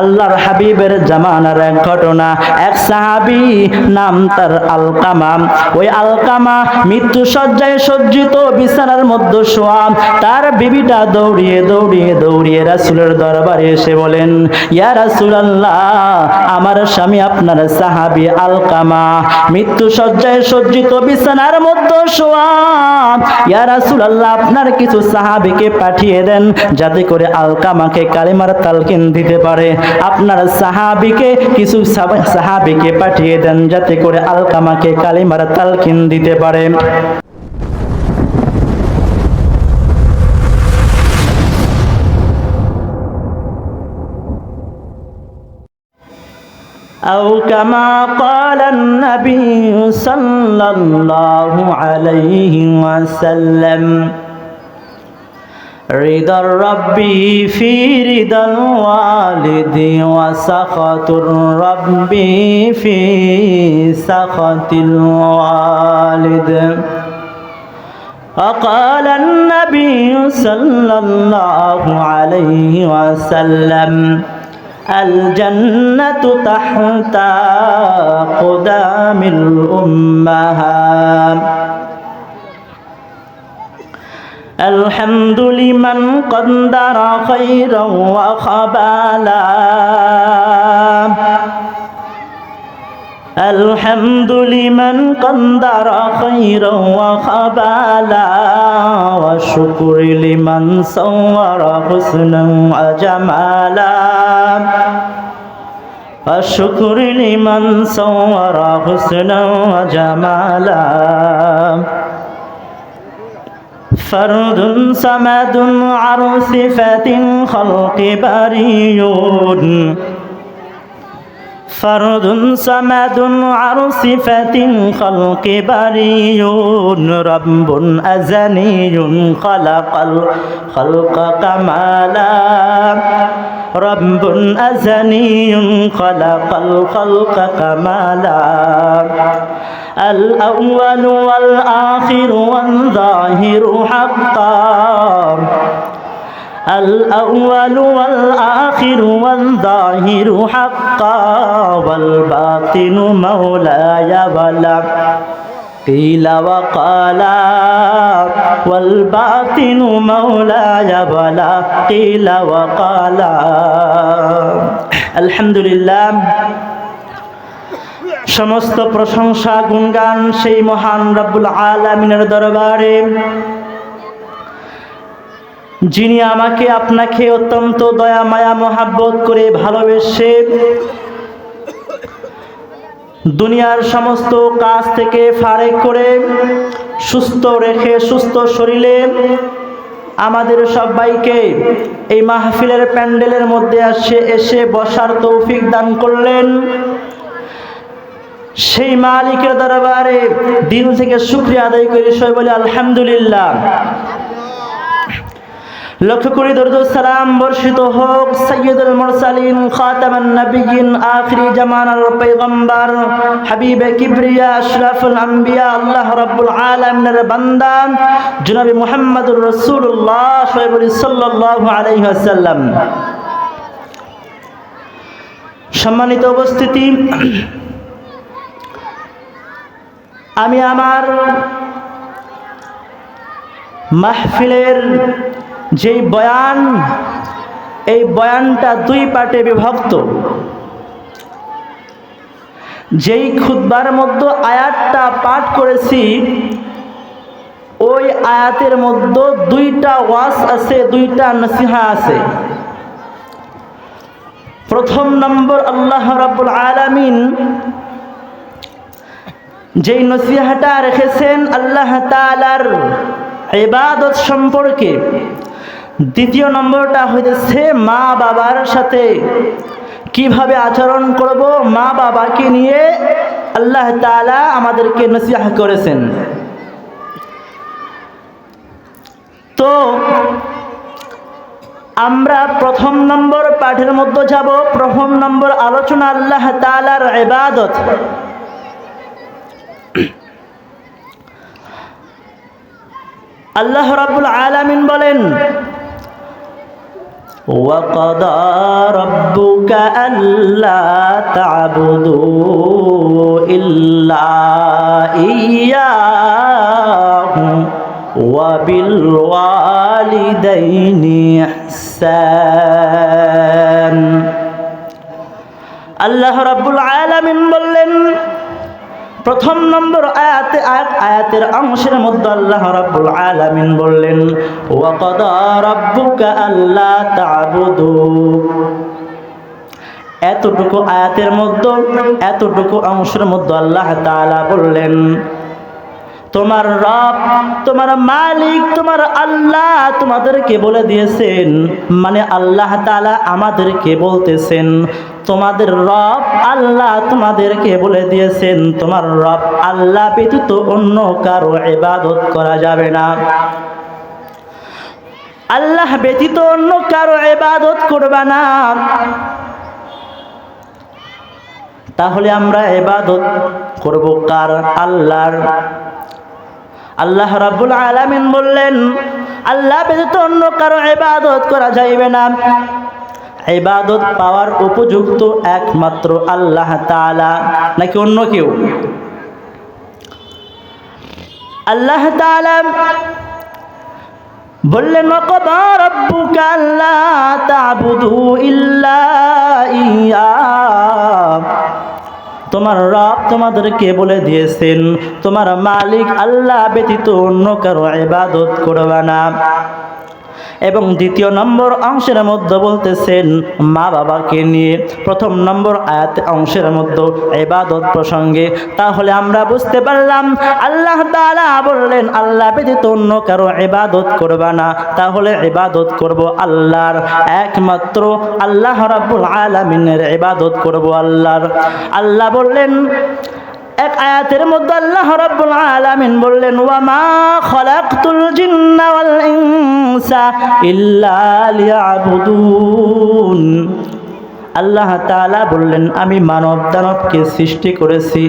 আল্লাহর হাবিবের জামানার এক ঘটনা। এক সাহাবি নাম তার আলকামা। ওই আলকামা মৃত্যু সজ্জায় সজ্জিত বিছানার মধ্যে শোয়া। তার বিবিটা দৌড়িয়ে দৌড়িয়ে দৌড়িয়ে রাসুলের দরবারে এসে বলেন, ইয়া রাসুলাল্লাহ, আমার স্বামী আপনার সাহাবি আলকামা মৃত্যু সজ্জায় সজ্জিত বিছানার মধ্যে শোয়া। ইয়া রাসুল আল্লাহ আপনার কিছু সাহাবিকে পাঠিয়ে দেন যাতে করে আলকামাকে কালিমার তালকিন দিতে পারে। আপনার সাহাবিকে কিছু সাবা- সাহাবিকে পাঠিয়ে দেন যাতে করে আলকামাকে কালিমার তালকিন দিতে পারে أو كما قال النبي صلى الله عليه وسلم رضا الرب في رضا الوالد وسخط الرب في سخط الوالد وقال النبي صلى الله عليه وسلم الجنة تحت قدام الأمهات. الحمد لمن قدر خيرا وخبالا الحمد لمن قدر خيرا وخبالا والشكر لمن صور حسنا وجمالا والشكر لمن صور حسنا وجمالا فرد صمد عن صفة خلق بريون فرد صمد عن صفة خلق بريون رب أزني خلق الخلق كمالا رب أزني خلق الخلق كمالا الأول والآخر والظاهر حقا الأول والآخر والظاهر حقا والباطن مولاي ولا قيل وقالا والباطن مولاي ولا قيل وقالا الحمد لله সমস্ত প্রশংসা, গুণগান সেই মহান রব্বুল আলমিনের দরবারে। যিনি আমাকে আপনাকে অত্যন্ত দয়া, মায়া, মহাব্বত করে ভালোবেসে দুনিয়ার সমস্ত কাজ থেকে ফারেক করে সুস্থ রেখে, সুস্থ শরীরে আমাদের সবাইকে এই মাহফিলের প্যান্ডেলের মধ্যে আসে এসে বসার তৌফিক দান করলেন। সেই মালিকের দরবারে দিন থেকে শুক্রিয়া আদায় করি, সবাই বলে আলহামদুলিল্লাহ। লক্ষ্য করি দরুদ সালাম বর্ষিত হোক সৈয়দুল মুরসালিন, খাতামান নবিয়িন আখরি জামানার পয়গম্বর, হাবিবে কিবরিয়া, আশরাফুল আম্বিয়া আল্লাহ রাব্বুল আলামিনের বান্দা, জনাবি মুহাম্মদুর রাসূলুল্লাহ সাল্লাল্লাহু আলাইহি ওয়াসাল্লাম। সম্মানিত উপস্থিতি আমি আমার মাহফিলের যেই বয়ান, এই বয়ানটা দুই পার্টে বিভক্ত। যেই খুদ্বার মধ্যে আয়াতটা পাঠ করেছি, ওই আয়াতের মধ্যে দুইটা ওয়াস আছে, দুইটা নসিহা আছে। প্রথম নম্বর, আল্লাহ রাব্বুল আলামিন যেই নসিহাটা রেখেছেন আল্লাহ তালার ইবাদত সম্পর্কে, দ্বিতীয় নম্বরটা হইতেছে মা বাবার সাথে কীভাবে আচরণ করব, মা বাবাকে নিয়ে আল্লাহ তালা আমাদেরকে নসিহা করেছেন। তো, আমরা প্রথম নম্বর পাঠের মধ্যে যাব, প্রথম নম্বর আলোচনা আল্লাহ তালার ইবাদত। আল্লাহ রাব্বুল আলামিন বলেন وقضى ربك ألا تعبدوا إلا إياه وبالوالدين إحسان আল্লাহ রাব্বুল আলামিন বললেন প্রথম নম্বর আয়াতে আয়াত- আয়াতের অংশের মধ্যে আল্লাহ রাব্বুল আলামিন বললেন, ওয়া কাদা রাব্বুকা আল্লা তা'বুদু। এতটুকু আয়াতের মধ্যে, এতটুকু অংশের মধ্যে আল্লাহ তাআলা বললেন, তোমার রব, তোমার মালিক, তোমার আল্লাহ তোমাদেরকে বলে দিয়েছেন মানে আল্লাহ তাআলা আমাদেরকে বলতেছেন তোমাদের রব আল্লাহ তোমাদেরকে বলে দিয়েছেন, তোমার রব আল্লাহ ব্যতীত অন্য কারও এবাদত করা যাবে না। আল্লাহ ব্যতীত অন্য কারও এবাদত করবা না। তাহলে আমরা এবাদত করব কার? আল্লাহর। আল্লাহ রাব্বুল আলামিন বললেন, আল্লাহ ব্যতীত অন্য কারও এবাদত করা যাইবে না। ইবাদত পাওয়ার উপযুক্ত একমাত্র আল্লাহ তাআলা, নাকি অন্য কেউ? আল্লাহ তাআলা বললেন তোমার রব তোমাদেরকে বলে দিয়েছেন, তোমার মালিক আল্লাহ ব্যতীত অন্য কারও ইবাদত করবা না। এবং দ্বিতীয় নম্বর অংশের মধ্যে বলতেছেন মা বাবাকে নিয়ে। প্রথম নম্বর আয়াত অংশের মধ্যে এবাদত প্রসঙ্গে, তাহলে আমরা বুঝতে পারলাম, আল্লাহ তাআলা বললেন, আল্লাহ ব্যতীত অন্য কারও এবাদত করবা না। তাহলে এবাদত করব আল্লাহর, একমাত্র আল্লাহ রাব্বুল আলামিনের ইবাদত করব আল্লাহর। আল্লাহ বললেন এক আয়াতের মধ্যে আল্লাহ রাব্বুল আলামিন বললেন ওয়া মা খালাকতুল জিন্না ওয়াল ইনসা ইল্লা লিয়াবুদুন। আল্লাহ তাআলা বললেন, আমি মানব দানবকে সৃষ্টি করেছি।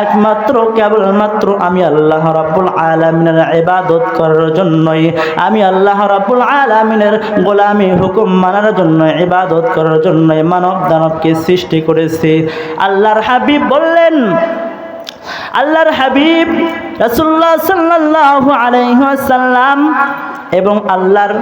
একমাত্র, কেবলমাত্র আমি আল্লাহ রাব্বুল আলামিনের ইবাদত করার জন্যই। আমি আল্লাহ রাব্বুল আলামিনের গোলামি হুকুম মানার জন্য ইবাদত করার জন্যই মানব দানবকে সৃষ্টি করেছি। আল্লাহর হাবিব বললেন আল্লাহর হাবিব রাসূলুল্লাহ সাল্লাল্লাহু আলাইহি ওয়াসাল্লাম এবং আল্লাহর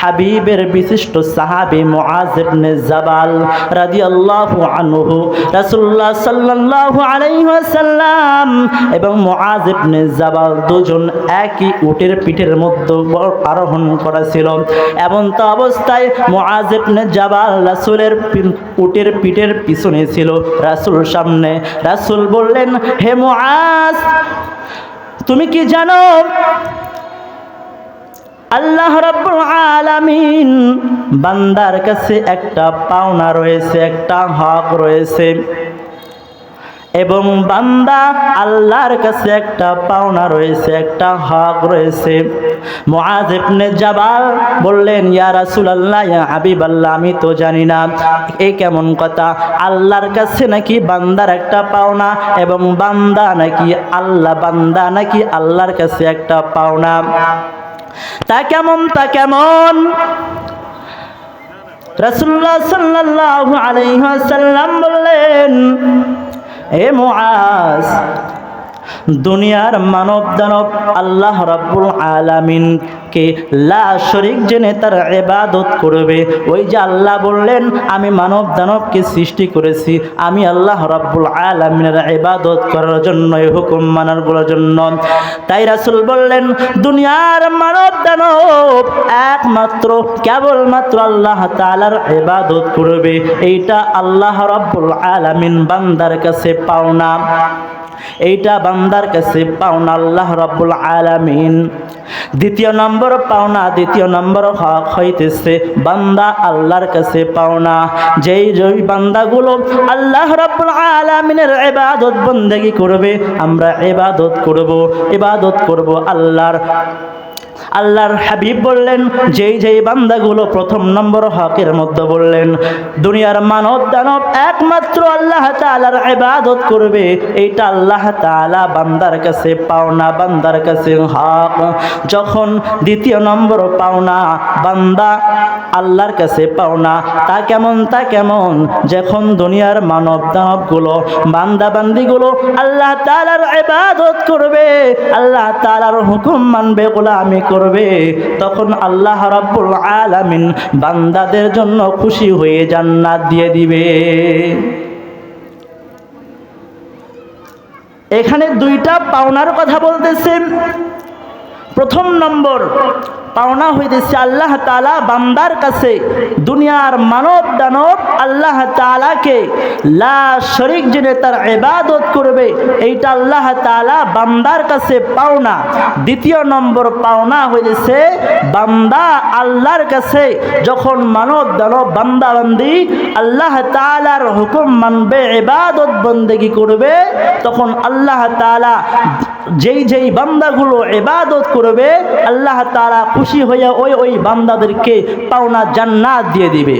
হাবিবের বিশিষ্ট সাহাবী মুআজ ইবনে জাবাল রাদিয়াল্লাহু আনহু, রাসূলুল্লাহ সাল্লাল্লাহু আলাইহি ওয়াসাল্লাম এবং মুআজ জাবাল দুজন একই উটের পিঠের মধ্যে আরোহণ করেছিল। এবং তা অবস্থায় মুআজ জাবাল রাসূলের উটের পিঠের পিছনে ছিল। রাসূল সামনে, রাসূল বললেন, হে মুআজ, তুমি কি জানো আল্লাহ রাব্বুল আলামিন বান্দার কাছে একটা পাওনা রয়েছে, একটা হক রয়েছে। এবং বান্দা আল্লাহর কাছে একটা পাওনা রয়েছে, একটা হক রয়েছে। মুআজ ইবনে জাবাল বললেন, ইয়া রাসূলুল্লাহ, ইয়া হাবিবাল্লাহ, আমি তো জানি না এই কেমন কথা? আল্লাহর কাছে নাকি বান্দার একটা পাওনা এবং বান্দা নাকি আল্লাহ, বান্দা নাকি আল্লাহর কাছে একটা পাওনা? তা কেমন তা কেমন? রসুল্লাহ সাল্লাহ আলহ্লাম বললেন এ মুআজ দুনিয়ার মানব দানব আল্লাহ রাব্বুল আলামিনকে লা শরীক জেনে তার ইবাদত করবে। ওই যে আল্লাহ বললেন, আমি মানব দানবকে সৃষ্টি করেছি, আমি আল্লাহ রাব্বুল আলামিনের ইবাদত করার জন্য এই হুকুম মানার জন্য। তাই রাসূল বললেন, দুনিয়ার মানব দানব একমাত্র, কেবলমাত্র আল্লাহ তাআলার ইবাদত করবে। এইটা আল্লাহ রাব্বুল আলামিন বান্দার কাছে পাওনা। এইটা বান্দার কাছে পাওনা আল্লাহ রব্বুল আলামিন। দ্বিতীয় নম্বর পাওনা, দ্বিতীয় নম্বর হক হইতেছে বান্দা আল্লাহর কাছে পাওনা। যেই যেই বান্দাগুলো আল্লাহ রব্বুল আলামিনের ইবাদত বন্দেগি করবে, আমরা ইবাদত করব ইবাদত করব আল্লাহর আল্লাহর হাবিব বললেন, যেই যেই বান্দাগুলো প্রথম নম্বর হকের মধ্যে বললেন, দুনিয়ার মানব দানব একমাত্র আল্লাহ তাআলার ইবাদত করবে, এইটা আল্লাহ তাআলা বান্দার কাছে পাওনা বান্দার কাছে হক। যখন দ্বিতীয় নম্বর পাওনা বান্দা আল্লাহর কাছে পাওনা তা কেমন তা কেমন? যখন দুনিয়ার মানব দানবগুলো, বান্দা বান্দিগুলো আল্লাহ তাআলার ইবাদত করবে, আল্লাহ তাআলার হুকুম মানবে, গোলামি করবে তখন আল্লাহ রাব্বুল আলামিন বান্দাদের জন্য খুশি হয়ে জান্নাত দিয়ে দিবে। এখানে দুইটা পাওনার কথা বলতেছেন প্রথম নম্বর পাওনা হইতেছে আল্লাহ তালা বান্দার কাছে। দুনিয়ার মানব দানব আল্লাহ তালাকে লা শরিক জেনে তার ইবাদত করবে। এইটা আল্লাহ তালা বান্দার কাছে পাওনা। দ্বিতীয় নম্বর পাওনা হইতেছে বান্দা আল্লাহর কাছে যখন মানব দানব বান্দা বান্দি আল্লাহ তালার হুকুম মানবে এবাদত বন্দেগি করবে, তখন আল্লাহ তালা যেই যেই বান্দাগুলো এবাদত করবে, আল্লাহ তাআলা খুশি হইয়া ওই ওই বান্দাদেরকে পাওনা জান্নাত দিয়ে দিবে।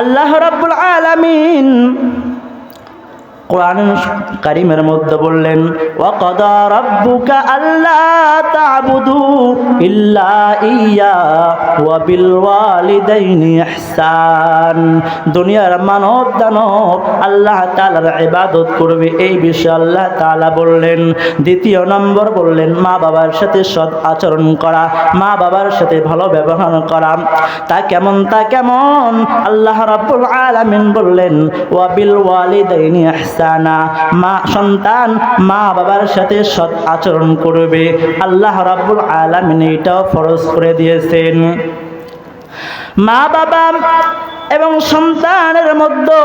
আল্লাহ রাব্বুল আলামিন কোরআন কারিমের মধ্যে বললেন, ওয়াকাদা রাব্বুকা আল্লা তা'বুদু ইল্লা ইয়া বিল দুনিয়ার মানব দানব আল্লাহ তাআলার ইবাদত করবে, এই বিষয়ে আল্লাহ তাআলা বললেন। দ্বিতীয় নম্বর বললেন, মা বাবার সাথে সৎ আচরণ করা, মা বাবার সাথে ভালো ব্যবহার করা, তা কেমন তা কেমন? আল্লাহ রাব্বুল আলামিন বললেন, ওয়া বিল ওয়ালিদাইনি ইহসান। ইহসানা মা সন্তান, মা বাবার সাথে সৎ আচরণ করবে। আল্লাহ রাব্বুল আলামিন এটাও ফরজ করে দিয়েছেন। মা বাবা এবং সন্তানের মধ্যে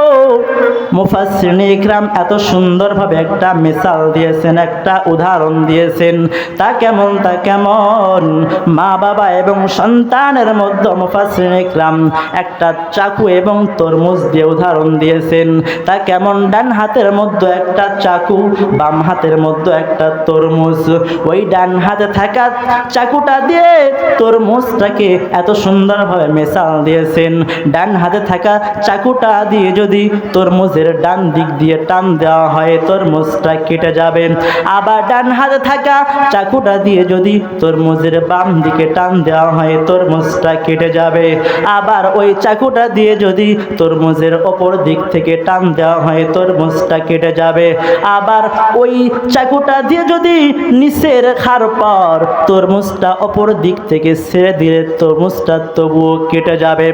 মুফাসসিরিন ইকরাম এত সুন্দরভাবে একটা মিসাল দিয়েছেন, একটা উদাহরণ দিয়েছেন। তা কেমন তা কেমন? মা বাবা এবং সন্তানের মধ্যে মুফাসসিরিন ইকরাম একটা চাকু এবং তরমুজ দিয়ে উদাহরণ দিয়েছেন। তা কেমন? ডান হাতের মধ্যে একটা চাকু, বাম হাতের মধ্যে একটা তরমুজ। ওই ডান হাতে থাকা চাকুটা দিয়ে তরমুজটাকে এত সুন্দরভাবে মেশাল দিয়েছেন। ডান হাতে থাকা চাকুটা দিয়ে যদি তরমুজের ডান দিক দিয়ে টান দেওয়া হয়, তরমুজটা কেটে যাবে। আবার ডান হাতে থাকা চাকুটা দিয়ে যদি তরমুজের বাম দিকে টান দেওয়া হয়, তরমুজটা কেটে যাবে। আবার ওই চাকুটা দিয়ে যদি তরমুজের ওপর দিক থেকে টান দেওয়া হয়, তরমুজটা কেটে যাবে। আবার ওই চাকুটা দিয়ে যদি নিচের খার পর তরমুজটা অপর দিক থেকে ছেড়ে দিলে তরমুজটা তবুও কেটে যাবে।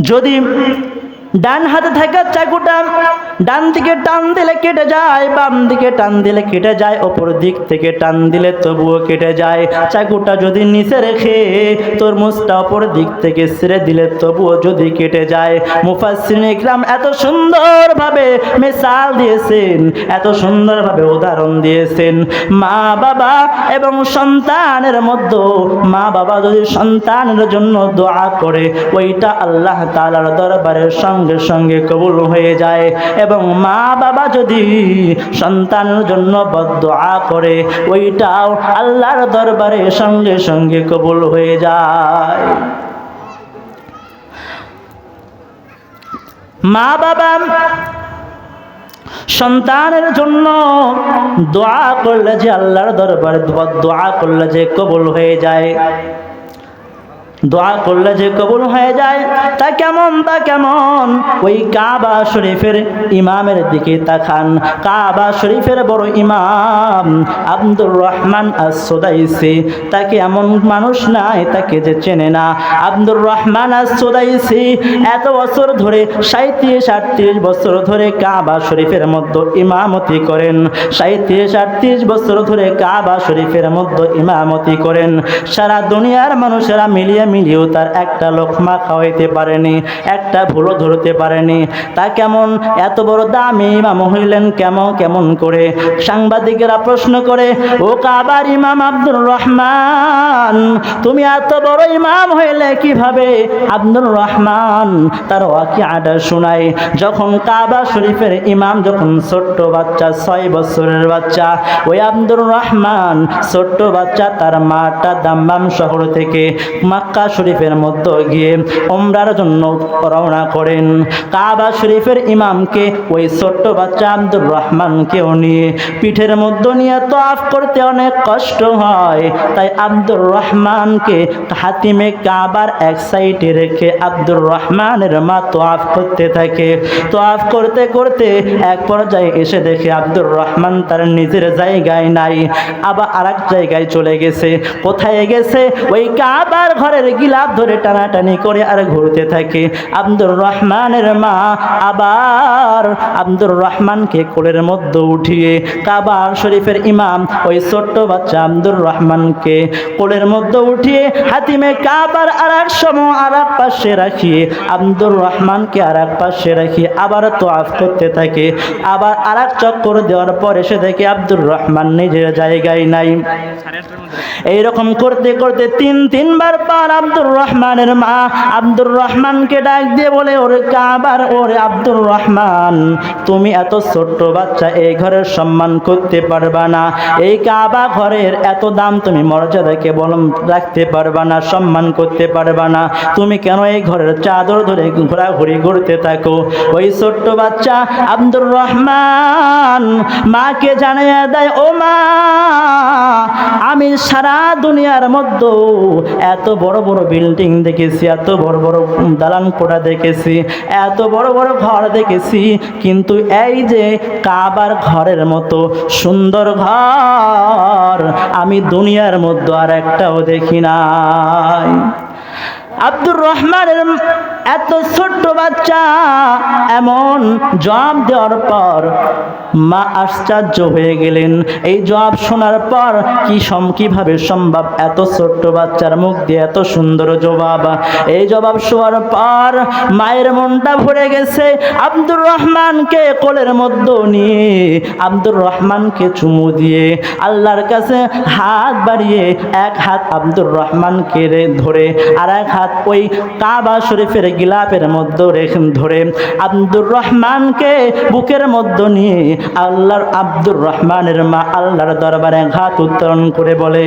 যদি ডান হাতে থাকা চাকুটা, ডান দিকে টান দিলে কেটে যায়, বাম দিকে টান দিলে কেটে যায়, ওপর দিক থেকে টান দিলে তবুও কেটে যায়। চাকুটা যদি নিচে রেখে তরমুজটা ওপর দিক থেকে ছেড়ে দিলে তবুও যদি কেটে যায়। মুফাসসিরিন ইকরাম এত সুন্দরভাবে মিসাল দিয়েছেন, এত সুন্দরভাবে উদাহরণ দিয়েছেন। মা বাবা এবং সন্তানের মধ্যে, মা বাবা যদি সন্তানের জন্য দোয়া করে, ওইটা আল্লাহ তাআলার দরবারের সঙ্গে সঙ্গে কবুল হয়ে যায় এবং মা বাবা যদি সন্তানের জন্য বদদোয়া করে, ওইটাও আল্লাহর দরবারে সঙ্গে সঙ্গে কবুল হয়ে যায়। মা বাবা সন্তানের জন্য দোয়া করলে যে আল্লাহর দরবারে দোয়া করলে যে কবুল হয়ে যায়। দোয়া করলে যে কবুল হয়ে যায়, তা কেমন তা কেমন? ওই কাবা শরীফের ইমামের দিকে তাকান। কাবা শরীফের বড় ইমাম আব্দুর রহমান আসোদাইসি তাকে এমন মানুষ নাই, তাকে যে চেনে না। আব্দুর রহমান আসোদাইসি এত বছর ধরে সাঁত্রিশ আটত্রিশ বছর ধরে কাবা শরীফের মধ্যে ইমামতি করেন। সাঁত্রিশ আটত্রিশ বছর ধরে কাবা শরীফের মধ্যে ইমামতি করেন। সারা দুনিয়ার মানুষেরা মিলিয়ে মিলিয়েও তার একটা লোকমা খাওয়াইতে পারেনি, একটা ভুলও ধরতে পারেনি। তা কেমন? এত বড় দামি ইমাম হইলেন কেমন কেমন করে? সাংবাদিকেরা প্রশ্ন করে, ও কাবার ইমাম আব্দুর রহমান, তুমি এত বড় ইমাম হইলে কীভাবে? আব্দুর রহমান তার ওয়াকি আডা শোনায়, যখন কাবা শরীফের ইমাম যখন ছোট্ট বাচ্চা, ছয় বছরের বাচ্চা, ওই আব্দুর রহমান ছোট্ট বাচ্চা তার মাটা দাম্বাম শহর থেকে মাক্কা শরীফের মধ্যে গিয়ে ওমরার জন্য রওনা করেন। কাবা শরীফের ইমামকে, ওই ছোট্ট বাচ্চা আব্দুর রহমানকেও নিয়ে পিঠের মধ্যে নিয়ে তোয়াফ করতে অনেক কষ্ট হয়। তাই আব্দুর রহমানকে হাতিমে কাবার এক সাইডে রেখে আব্দুর রহমানের মা তোয়াফ করতে থাকে। তোয়াফ করতে করতে এক পর্যায়ে এসে দেখে আব্দুর রহমান তার নিজের জায়গায় নাই, আবার আর জায়গায় চলে গেছে। কোথায় গেছে? ওই কাবার ঘরের গিলাপ ধরে টানাটানি করে আর ঘুরতে থাকে। আব্দুর রহমানের মা আবার আব্দুর রহমানকে কোলের মধ্যে উঠিয়ে কাবার শরীফের ইমাম ওই ছোট্ট বাচ্চা আব্দুর রহমানকে কোলের মধ্যে উঠিয়ে হাতিমে কাবার আর এক সময় আর এক পাশে রাখিয়ে আব্দুর রহমানকে আর এক পাশে রাখিয়ে আবার তো আফ করতে থাকে। আবার আর এক চক্কর দেওয়ার পর এসে দেখে আব্দুর রহমান নিজের জায়গায় নাই। এইরকম করতে করতে তিন, তিনবার পার আব্দুর রহমানের মা আব্দুর রহমানকে ডাক দিয়ে বলে, ওরে কাবার, ওরে আব্দুর রহমান, তুমি এত ছোট্ট বাচ্চা, এই ঘরের সম্মান করতে পারবা না। এই কাবা ঘরের এত দাম তুমি মর্যাদাকে বলম, রাখতে পারবা না, সম্মান করতে পারবা না। তুমি কেন এই ঘরের চাদর ধরে ঘোরাঘুরি ঘুরতে থাকো? ওই ছোট্ট বাচ্চা আব্দুর রহমান মাকে জানিয়ে দেয়, ও মা, আমি সারা দুনিয়ার মধ্যে এত বড় বড় বিল্ডিং দেখেছি, এত বড় বড় দালান কোটা দেখেছি, এত বড় বড় ঘর দেখেছি, কিন্তু এই যে কাবার ঘরের মতো সুন্দর ঘর আমি দুনিয়ার মধ্যে আর একটাও দেখি নাই। আব্দুর রহমানের এত ছোট্ট বাচ্চা এমন জবাব দেওয়ার পর মা আশ্চর্য হয়ে গেলেন। এই জবাব শোনার পর কি সম, কীভাবে সম্ভব? এত ছোট্ট বাচ্চার মুখ দিয়ে এত সুন্দর জবাব। এই জবাব শোনার পর মায়ের মনটা ভরে গেছে। আব্দুর রহমানকে কোলের মধ্যে নিয়ে আব্দুর রহমানকে চুমু দিয়ে আল্লাহর কাছে হাত বাড়িয়ে এক হাত আব্দুর রহমানকে ধরে আর এক হাত ওই কাবা শরীফের গিলাপের মধ্যে রেখে ধরে আব্দুর রহমানকে বুকের মধ্যে নিয়ে আল্লাহর আব্দুর রহমানের মা আল্লাহর দরবারে ঘাত উত্তোলন করে বলে,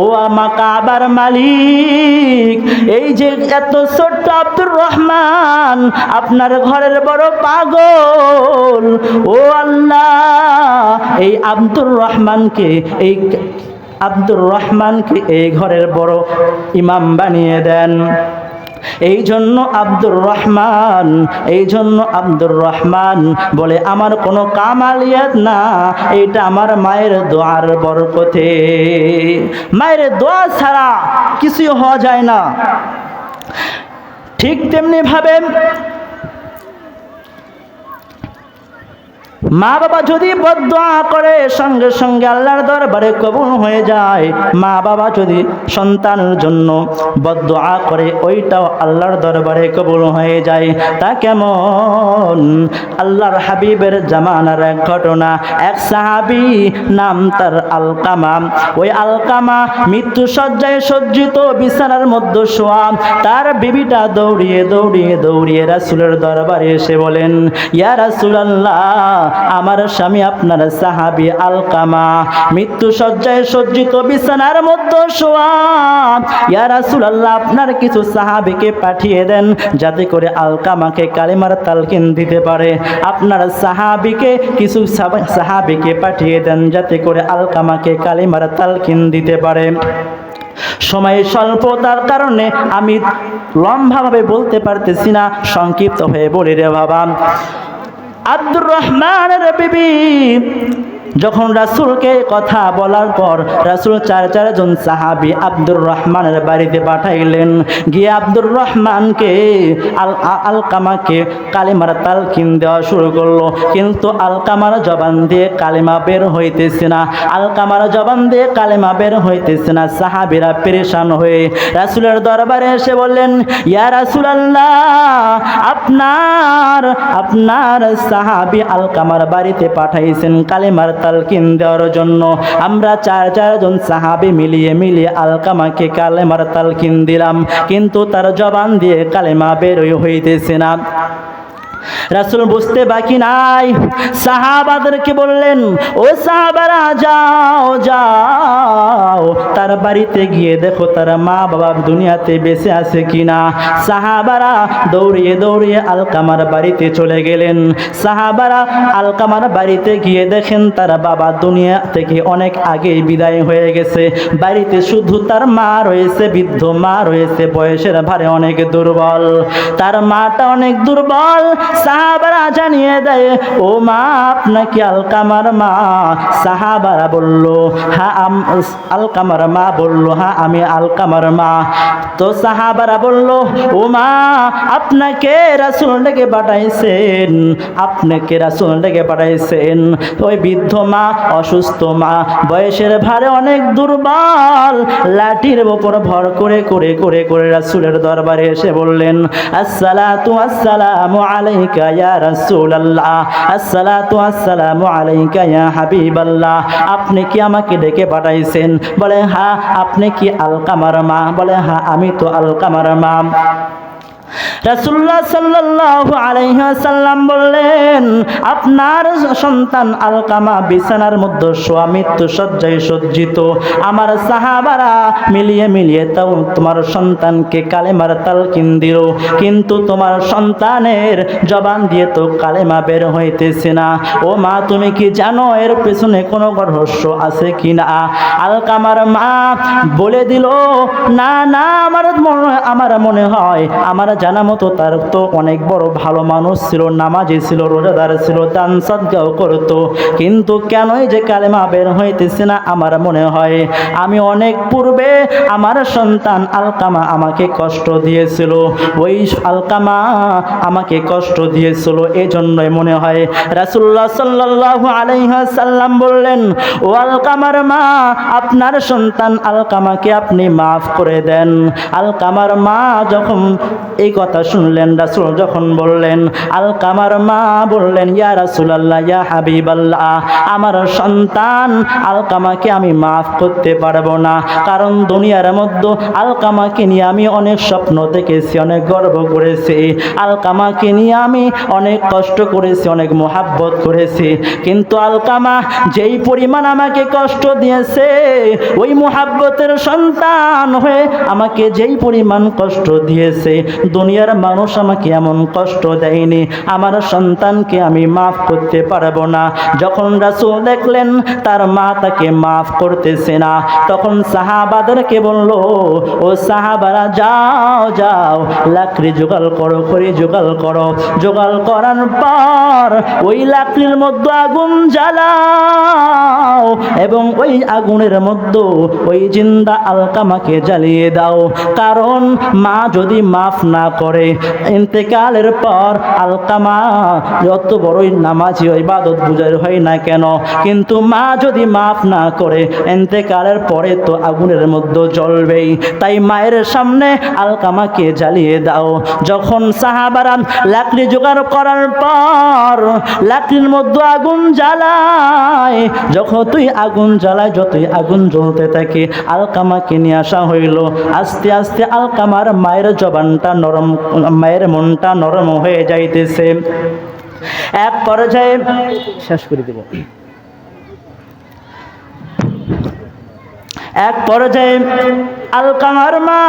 ও আমা কাবার মালিক, এই যে এত ছোট্ট আব্দুর রহমান আপনার ঘরের বড় পাগল, ও আল্লাহ, এই আব্দুর রহমানকে, এই আব্দুর রহমানকে এই ঘরের বড় ইমাম বানিয়ে দেন। এই জন্য আব্দুর রহমান এই জন্য আব্দুর রহমান বলে, আমার কোনো কামালিয়াত না এটা আমার মায়ের দোয়ার বরকতে। মায়ের দোয়া ছাড়া কিছুই হওয়া যায় না। ঠিক তেমনি ভাবে মা বাবা যদি বদয়া করে, সঙ্গে সঙ্গে আল্লাহর দরবারে কবুল হয়ে যায়। মা বাবা যদি সন্তানের জন্য বদয়া করে, ওইটাও আল্লাহর দরবারে কবুল হয়ে যায়। তা কেমন? আল্লাহর হাবিবের জামানার এক ঘটনা। এক সাহাবি নাম তার আলকামা। ওই আলকামা মৃত্যু সজ্জায় সজ্জিত বিছানার মধ্যে শোয়া। তার বিবিটা দৌড়িয়ে দৌড়িয়ে দৌড়িয়ে রাসুলের দরবারে এসে বলেন, ইয়া রাসুলাল্লাহ আমার স্বামী আপনার সাহাবি আলকামা। মৃত্যু সজ্জায় সজ্জিত বিছানার মধ্যে শোয়া। ইয়া রাসুলাল্লাহ, আপনার কিছু সাহাবিকে পাঠিয়ে দেন যাতে করে আলকামাকে কালিমার তালকিন দিতে পারে। আপনার সাহাবিকে, কিছু সাহাবিকে পাঠিয়ে দেন যাতে করে আলকামাকে কালিমার তালকিন দিতে পারে। সময় স্বল্পতার কারণে আমি লম্বাভাবে বলতে পারতেছি না, সংক্ষিপ্ত হয়ে বলি রে বাবা। আব্দুর রহমানের বিবি। যখন রাসূলকে কথা বলার পর রাসূল চার চারজন সাহাবী আব্দুর রহমানের বাড়িতে পাঠাইলেন। গিয়ে আব্দুর রহমানকে আল আলকামাকে কালিমার তালকিন দেওয়া শুরু করল। কিন্তু আলকামার জবান দিয়ে কালিমা বের হইতেছে না। আলকামার জবান দিয়ে কালিমা বের হইতেছে না। সাহাবিরা পেরেশান হয়ে রাসূলের দরবারে এসে বললেন, ইয়া রাসূলুল্লাহ, আপনার আপনার সাহাবী আলকামার বাড়িতে পাঠাইছেন কালিমার তালকিন দেওয়ার জন্য আমরা চার চারজন সাহাবি মিলিয়ে মিলিয়ে আলকামাকে কালেমার তালকিন দিলাম, কিন্তু তার জবান দিয়ে কালেমা বেরোয় হইতেছে না। রাসূল বুঝতে বাকি নাই। সাহাবাদেরকে বললেন, ও সাহাবারা, যাও যাও। তার বাড়িতে গিয়ে দেখো তার মা বাবা দুনিয়াতে বেঁচে আছে কিনা। সাহাবারা দৌড়িয়ে দৌড়িয়ে আলকামার বাড়িতে চলে গেলেন। সাহাবারা আলকামার বাড়িতে গিয়ে দেখেন তার বাবা দুনিয়া থেকে অনেক আগেই বিদায় হয়ে গেছে। বাড়িতে শুধু তার মা রয়েছে, বৃদ্ধ মা রয়েছে, বয়সের ভারে অনেক দুর্বল। তার মাটা অনেক দুর্বল। সাহাবারা জানিয়ে দেয়, ও মা, আপনাকে আলকামার মা। সাহাবারা বলল হ্যাঁ আলকামার মা বলল হ্যাঁ আমি আলকামার মা। তো সাহাবারা বলল, ও মা, আপনাকে রাসুল ডেকে পাঠাইছেন, আপনাকে রাসুল ডেকে পাঠাইছেন। ওই বৃদ্ধ মা, অসুস্থ মা, বয়সের ভারে অনেক দুর্বল, লাঠির ওপর ভর করে করে করে করে রাসুলের দরবারে এসে বললেন, আসসালাতু আসসালামু আলাইকা ইয়া রাসূলুল্লাহ। আসসালাতু আসসালামু আলাইকা ইয়া হাবিবাল্লাহ। আপনি কি আমাকে ডেকে পাঠাইছেন? বলে হ্যাঁ আপনি কি আলকামার মা? বলে হ্যাঁ আমি তো আলকামার মা। রাসুল্লাহ সাল্লাল্লাহু আলাইহি সাল্লাম বললেন, আপনার সন্তান আলকামা বিছানার মধ্যে শোয়া সজ্জায় সজ্জিত। আমার সাহাবারা মিলিয়ে মিলিয়ে তাও তোমার সন্তানকে কালেমার তালকিন দিল। কিন্তু তোমার সন্তানের জবান দিয়ে তো কালেমা বের হইতেছে না। ও মা, তুমি কি জানো এর পেছনে কোনো রহস্য আছে কি না? আলকামার মা বলে দিল, না না, আমার মনে আমার মনে হয়, আমার জানা মতো তার তো অনেক বড় ভালো মানুষ ছিল, নামাজি ছিল, রোজাদার ছিল, দান সদ্গাও করতো। কিন্তু কেনই যে কালেমা বের হইতেছে না আমার মনে হয়? আমি অনেক পূর্বে আমার সন্তান আলকামা আমাকে কষ্ট দিয়েছিল। ওই আলকামা আমাকে কষ্ট দিয়েছিল এই জন্যই মনে হয়। রাসুল্লাহ সাল্লাল্লাহু আলাইহি সাল্লাম বললেন, ও আলকামার মা, আপনার সন্তান আলকামাকে আপনি মাফ করে দেন। আলকামার মা যখন এই কথা শুনলেন, রাসুল যখন বললেন, আলকামার মা বললেন, ইয়া রাসুলাল্লাহ, ইয়া হাবিবাল্লাহ, আমার সন্তান আলকামাকে আমি মাফ করতে পারব না। কারণ দুনিয়ার মধ্যে আলকামাকে নিয়ে আমি অনেক স্বপ্ন দেখেছি, অনেক গর্ব করেছি। আলকামাকে নিয়ে আমি অনেক কষ্ট করেছি, অনেক মোহাব্বত করেছি। কিন্তু আলকামা যেই পরিমাণ আমাকে কষ্ট দিয়েছে, ওই মোহাব্বতের সন্তান হয়ে আমাকে যেই পরিমাণ কষ্ট দিয়েছে দুনিয়ার মানুষ আমাকে এমন কষ্ট দেয়নি। আমার সন্তানকে আমি মাফ করতে পারব না। যখন রাসূল দেখলেন, তার মা তাকে মাফ করতেছে না। তখন সাহাবাদেরকে বলল, ও সাহাবারা, যাও যাও, লাকড়ি জোগাল করো, খড়ি জোগাল করো। জোগাল করার পর ওই লাকড়ির মধ্যে আগুন জ্বালাও এবং ওই আগুনের মধ্যে ওই জিন্দা আলকামাকে জ্বালিয়ে দাও। কারণ মা যদি মাফ না করে। ইন্তেকালের পর আলকামা, যত বড়ই নামাজি ইবাদত বুঝার হয় না কেন, কিন্তু মা যদি মাফ না করে, ইন্তেকালের পরে তো আগুনের মধ্যে জ্বলবেই। তাই মায়ের সামনে আলকামাকে জ্বালিয়ে দাও। যখন সাহাবারা লাকড়ি জোগাড় করার পর লাকড়ির মধ্যে আগুন জ্বালায়, যখন তুই আগুন জ্বালায়, যতই আগুন জ্বলতে থাকে, আলকামাকে নিয়ে আসা হইল। আস্তে আস্তে আলকামার মায়ের জবানটা নরম, মায়ের মনটা নরম হয়ে যাইতেছে। এক পর্যায়ে শেষ করে দেব। এক পর্যায়ে আলকামার মা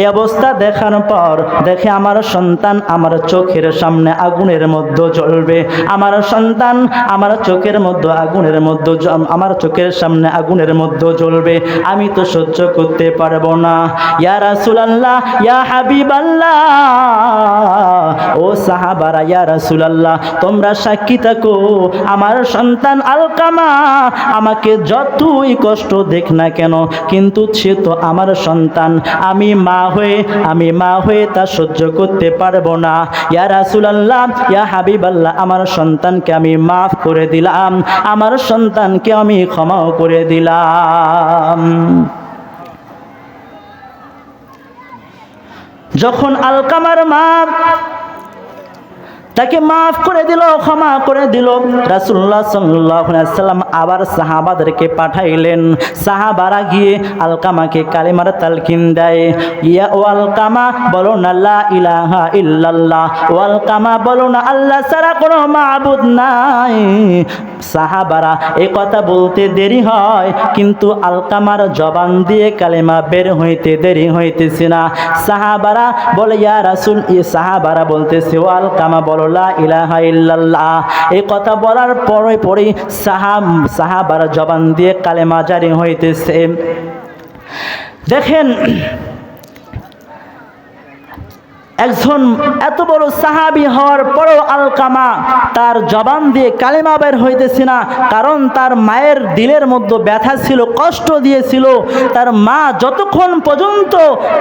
এই অবস্থা দেখানোর পর দেখে আমার সন্তান আমার চোখের সামনে আগুনের মধ্যে জ্বলবে। আমার সন্তান আমার চোখের মধ্যে আগুনের মধ্যে আমার চোখের সামনে আগুনের মধ্যে জ্বলবে। আমি তো সহ্য করতে পারব না। ইয়া রাসূলুল্লাহ, ইয়া হাবিবাল্লাহ। ও সাহাবারা, ইয়া রাসূলুল্লাহ, তোমরা সাক্ষী থাকো। আমার সন্তান আলকামা আমাকে যতই কষ্ট দেখ না কেন, কিন্তু সে তো আমার সন্তান। আমি মা হয়ে, আমি মা হয়ে তা সহ্য করতে পারব না। ইয়া রাসূলুল্লাহ, ইয়া হাবিবাল্লাহ, আমার সন্তানকে আমি মাফ করে দিলাম। আমার সন্তানকে আমি ক্ষমাও করে দিলাম। যখন আলকামার মা তাকে মাফ করে দিল, ক্ষমা করে দিল। রাসুল্লাহ সাল্লাম আবার সাহাবাদেরকে পাঠাইলেন। সাহাবারা গিয়ে আলকামাকে কালিমার তালকিন দেয়। ইয়া ও আলকামা, বলো না ইলাহা ইল্লাল্লাহ। ও আলকামা, বলো না আল্লাহ ছাড়া কোনো মাবুদ নাই। সাহাবারা এ কথা বলতে দেরি হয়, কিন্তু আলকামার জবান দিয়ে কালেমা বের হইতে দেরি হইতেছে না। সাহাবারা বলে, ইয়া রাসুল ই সাহাবারা বলতেছে, ও আলকামা, বলো লা ইলাহা ইল্লাল্লাহ। এই কথা বলার পরে পরেই সাহা, সাহাবার জবান দিয়ে কালেমা জারি হইতেছে। দেখেন একজন এত বড় সাহাবি হওয়ার পরও আলকামা তার জবান দিয়ে কালেমা বের হইতেছে না, কারণ তার মায়ের দিলের মধ্যে ব্যথা ছিল, কষ্ট দিয়েছিল। তার মা যতক্ষণ পর্যন্ত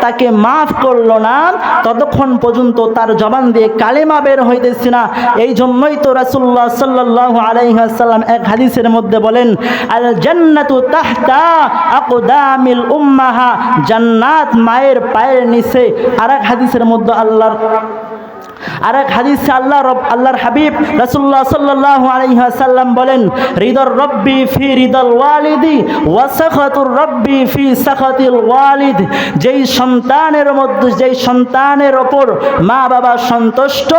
তাকে মাফ করল না, ততক্ষণ পর্যন্ত তার জবান দিয়ে কালেমা বের হইতেছে না। এই জন্যই তো রাসুল্লাহ সাল্লাহ আলাইসাল্লাম এক হাদিসের মধ্যে বলেন আল জান্নাতু তাহতা আকদামিল উম্মাহা, জান্নাত মায়ের পায়ের নিচে। আর এক হাদিসের মধ্যে আল্লাহর আর এক হাদিসে আল্লাহ রব, আল্লাহর হাবিব রাসূলুল্লাহ সাল্লাল্লাহু আলাইহি ওয়াসাল্লাম বলেন, রিদর রব্বি ফি রিদাল ওয়ালিদি ওয়া সাখাতুর রব্বি ফি সাখাতিল ওয়ালিদ। যেই সন্তানের মধ্যে, যেই সন্তানের ওপর মা বাবা সন্তুষ্ট,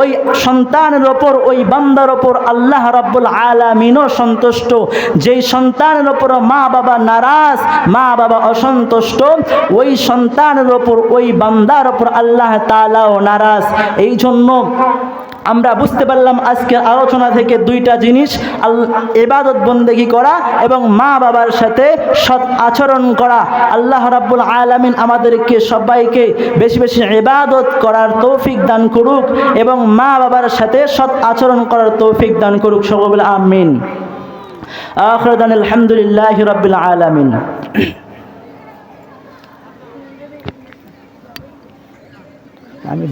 ওই সন্তানের ওপর, ওই বান্দার ওপর আল্লাহ রব্বুল আলামিনও সন্তুষ্ট। যেই সন্তানের ওপর মা বাবা নারাজ, মা বাবা অসন্তুষ্ট, ওই সন্তানের ওপর, ওই বান্দার ওপর আল্লাহ তাআলাও নারাজ। এই জন্য আমরা বুঝতে পারলাম আজকের আলোচনা থেকে দুইটা জিনিস এবাদত বন্দেগি করা এবং মা বাবার সাথে সৎ আচরণ করা। আল্লাহ রাব্বুল আলামিন আমাদেরকে সবাইকে বেশি বেশি এবাদত করার তৌফিক দান করুক এবং মা বাবার সাথে সৎ আচরণ করার তৌফিক দান করুক সকল, আমিন। আখরদান আলহামদুলিল্লাহ রাব্বিল আলামিন। আমি